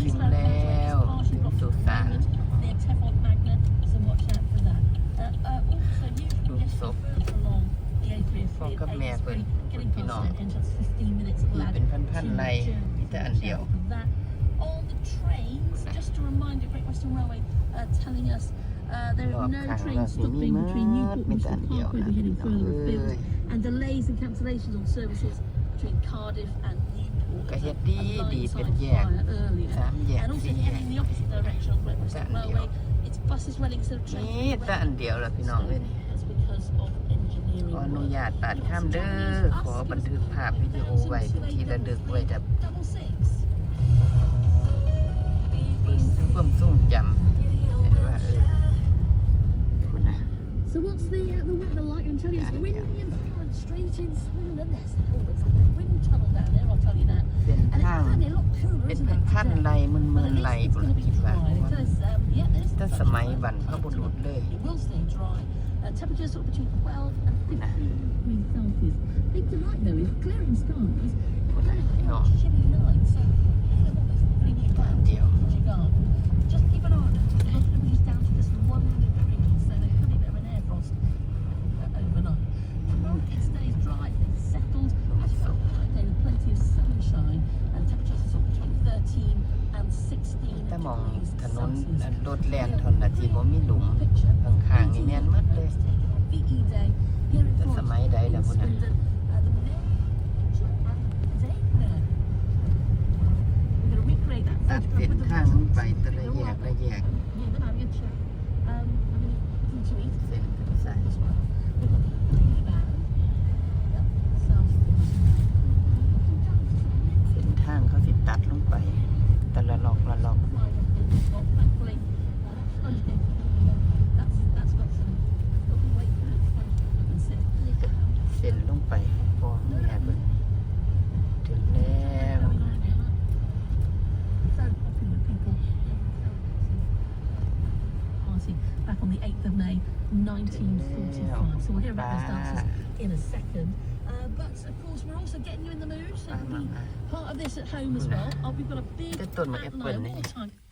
ถึงแล้วสุสานดูศพฟองกับแม่เพิ่นคุณพี่น้องคือเป็นพันๆไรมีแต่อันเดียว all ก็เฮ็ดดีดีเป็นแยกสามแยกสี่แยกเดียวนี่ตอันเดียวละพี่น้องเลยขออนุญาตตัดข้ามเด้อขอบันทึกภาพวิดีโอไว้เป็นที่ระลึกไว้จะเพิ่มสุ่มจำเหว่าคุณนะ t h e uh, the light and tell you the i n a d straight in g t h e e s o e t e l นไหลมันมินไหลบนผิว่ัตถ้าสมัยบรรพบุรุษเลยนะมองถนนรถแล่นถนนที่ผมมีหลุมข้างๆนี่แม่นมมดเลยจะสมัยใดแล้วคุ่นน่ะตัดเป็นข้างไปแต่ละแยกละแยก back on the eighth of May, 1945 So we'll hear about those dances in a second. Uh, but of course, we're also getting you in the mood, so you'll be part of this at home as well. Oh, we've got a big fat